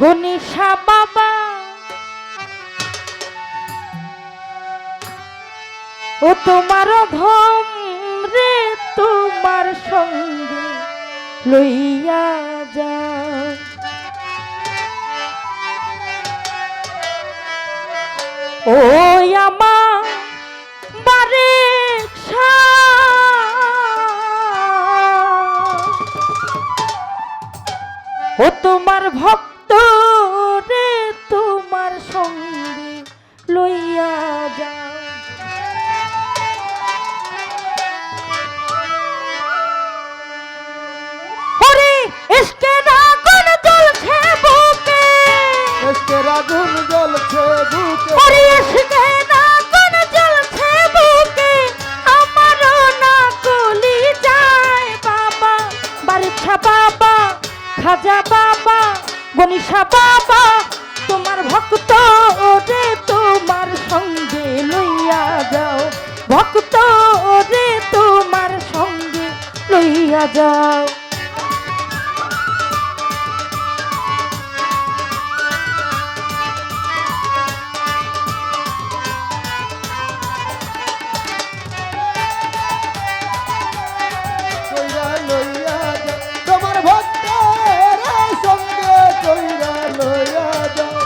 গণেশা বাবা। ও তোমার ধম রে তোমার সঙ্গে লইয়া যা ও আমা বারে ও তোমার ভক্ত খাজা বাবা গনিশা বাবা, তোমার ভক্ত রে তোমার সঙ্গে লইয়া যাও। ভক্ত রে তোমার সঙ্গে লইয়া যাও।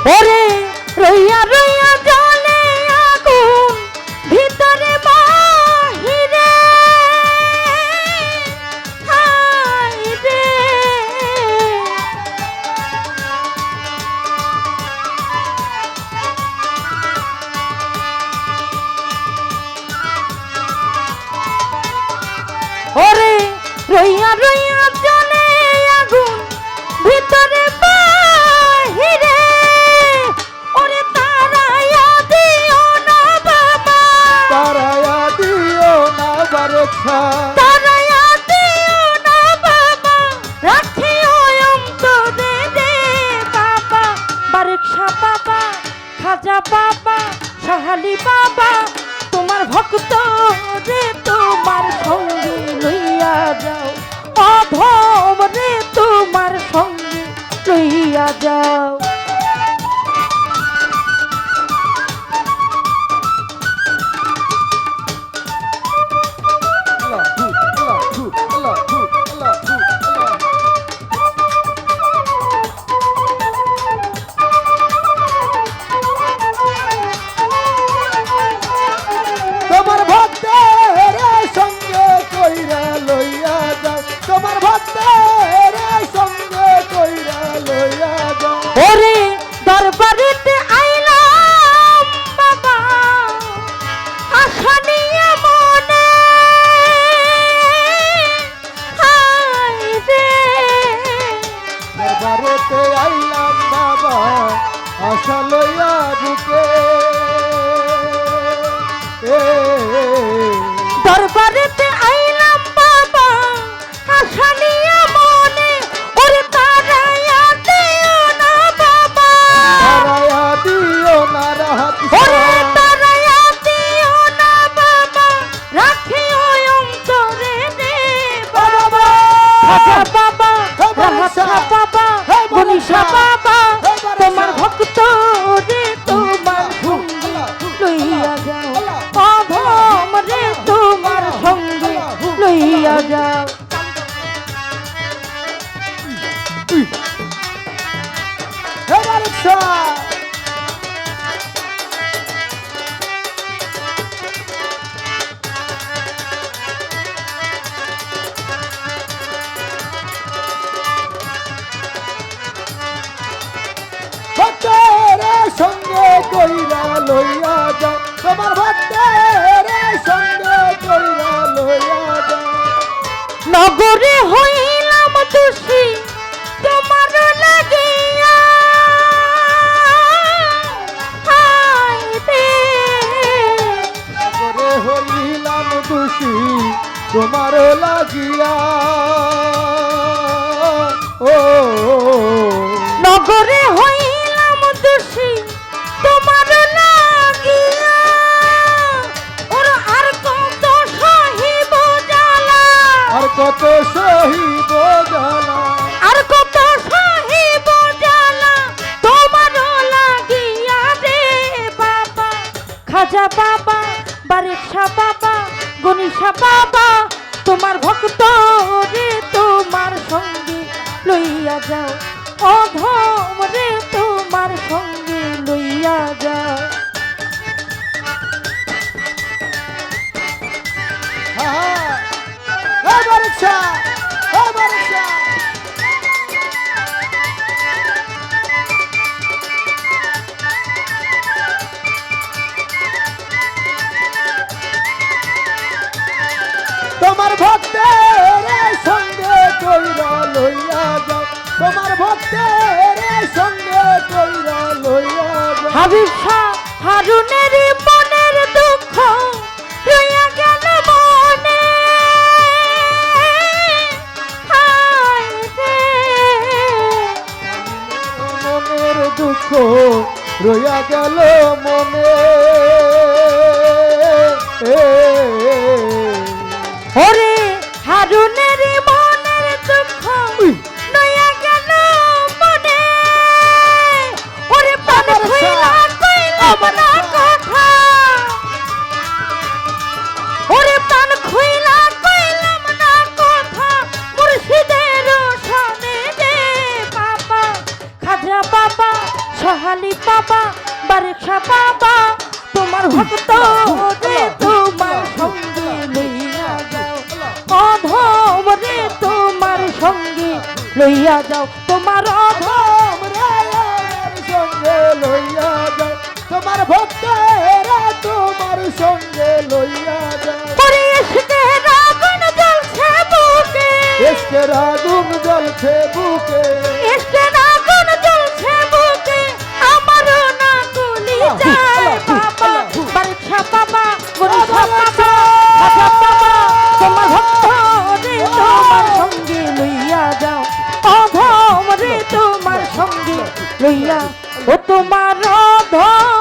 ওরে রইয়া রইয়া জলে আগুন ভিতরে বাহিরে। হায় রে। ওরে রইয়া রইয়া বারেকশা বাবা, খাজা বাবা সাহালি বাবা, তোমার ভক্ত রে তোমার সঙ্গে লইয়া যাও। অধম রে তোমার সঙ্গে লইয়া যাও। লইয়া যাও তোমার ভক্তের সঙ্গে কইরা লইয়া যাও নগরে হইলাম দোষী তোমার লাগিয়া হায় রে করে হইলাম দোষী তোমার লাগিয়া কত সহিব জ্বালা। আর কত সহিব জ্বালা, তোমার লাগিয়া রে বাবা। খাজা বাবা, বারেশা বাবা গণেশা বাবা, তোমার ভক্ত রে তোমার সঙ্গে লইয়া যাও। অধম রে তোমার সঙ্গে লইয়া যাও। তোমার ভক্তের সঙ্গে কইরা লইয়া যাও। তোমার ভক্তের সঙ্গে কইরা লইয়া যাও। হাবিব রইয়া গেল মনে। বারেখা বাবা তোমার ভক্ত রে তোমার সঙ্গে লইয়া যাও। অধম রে তোমার সঙ্গে লইয়া যাও। তোমার অধম আমার সঙ্গে লইয়া যাও। তোমার ভক্তেরা তোমার সঙ্গে লইয়া যাও। রাবণ জ্বলছে বুকে। রাগুন জলছে বুকে। সঙ্গে লইয়া ও তোমার অধম